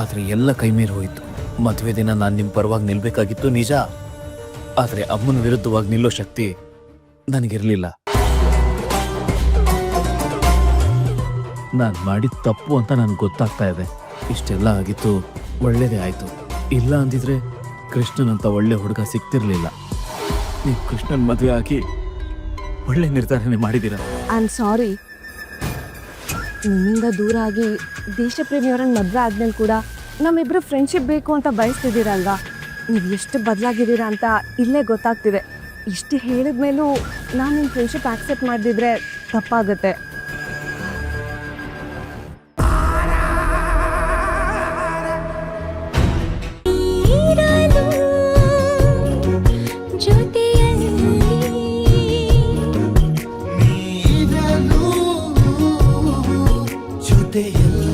ಆದರೆ ಎಲ್ಲ ಕೈ ಮೀರಿ ಹೋಯಿತು. ಮದುವೆ ದಿನ ನಾನು ನಿಮ್ಮ ಪರವಾಗಿ ನಿಲ್ಬೇಕಾಗಿತ್ತು ನಿಜ. ಆದರೆ ಅಮ್ಮನ ವಿರುದ್ಧವಾಗಿ ನಿಲ್ಲೋ ಶಕ್ತಿ ನನಗಿರಲಿಲ್ಲ. ನಾನು ಮಾಡಿದ ತಪ್ಪು ಅಂತ ನನಗೆ ಗೊತ್ತಾಗ್ತಾ ಇದೆ. ಇಷ್ಟೆಲ್ಲ ಆಗಿತ್ತು, ಒಳ್ಳೇದೇ ಆಯಿತು. ಇಲ್ಲ ಅಂದಿದ್ರೆ ಕೃಷ್ಣನಂತ ಒಳ್ಳೆ ಹುಡುಗ ಸಿಗ್ತಿರ್ಲಿಲ್ಲ. ನೀವು ಕೃಷ್ಣನ ಮದುವೆ ಆಗಿ ಒಳ್ಳೆ ನಿರ್ಧಾರನೇ ಮಾಡಿದ್ದೀರ ಐ ಆಮ್ ಸಾರಿ ನಿಮ್ಮಿಂದ ದೂರ ಆಗಿ ದೇಶಪ್ರೇಮಿಯವ್ರನ್ನ ಮದುವೆ ಆದ್ಮೇಲೆ ಕೂಡ ನಮ್ಮಿಬ್ಬರು ಫ್ರೆಂಡ್ಶಿಪ್ ಬೇಕು ಅಂತ ಬಯಸ್ತಿದ್ದೀರಲ್ವ? ನೀವು ಎಷ್ಟು ಬದಲಾಗಿದ್ದೀರಾ ಅಂತ ಇಲ್ಲೇ ಗೊತ್ತಾಗ್ತಿದೆ. ಇಷ್ಟು ಹೇಳಿದ್ಮೇಲೂ ನಾನು ನಿಮ್ಮ ಫ್ರೆಂಡ್ಶಿಪ್ ಆಕ್ಸೆಪ್ಟ್ ಮಾಡಿದ್ರೆ ತಪ್ಪಾಗುತ್ತೆ. ಗೋಡೆಯಲ್ಲಿ